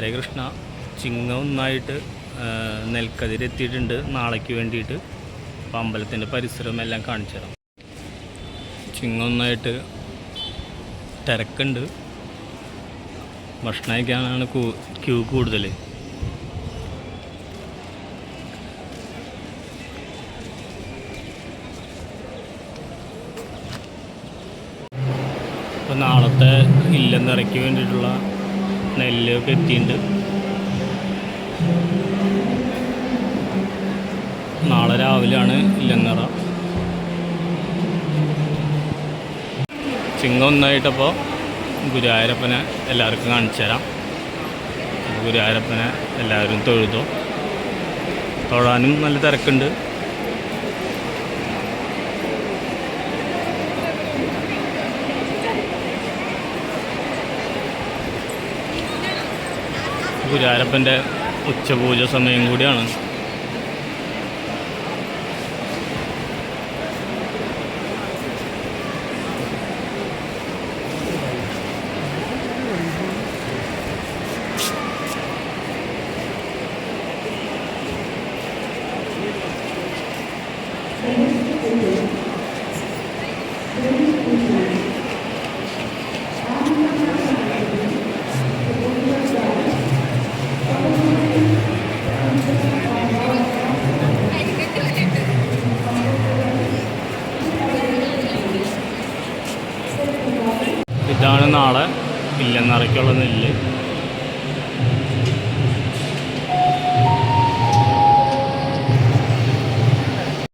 ഹരേ കൃഷ്ണ ചിങ്ങ ഒന്നായിട്ട് നെൽക്കതിരെത്തിയിട്ടുണ്ട്. നാളേക്ക് വേണ്ടിയിട്ട് അപ്പോൾ അമ്പലത്തിന്റെ പരിസരം എല്ലാം കാണിച്ചു തരാം. ചിങ്ങ ഒന്നായിട്ട് തിരക്കുണ്ട്. ഭക്ഷണം കഴിക്കാനാണ് ക്യൂ കൂടുതൽ ഇപ്പം നാളത്തെ ഇല്ലെന്നിറക്കി വേണ്ടിയിട്ടുള്ള നെല്ലൊക്കെ എത്തിയിട്ടുണ്ട്. നാളെ രാവിലെയാണ് ഇല്ലെന്നറ ചിങ്ങം ഒന്നായിട്ടപ്പോൾ ഗുരുവായൂരപ്പനെ എല്ലാവർക്കും കാണിച്ചു തരാം. ഗുരുവായൂരപ്പനെ എല്ലാവരും തൊഴുതോ. തൊഴാനും നല്ല തിരക്കുണ്ട്. ഗുരുവായൂരപ്പന്റെ ഉച്ചപൂജ സമയം കൂടിയാണ്. ഇതാണ് നാളെ ഇല്ലെന്നറയ്ക്കുള്ള നെല്ല്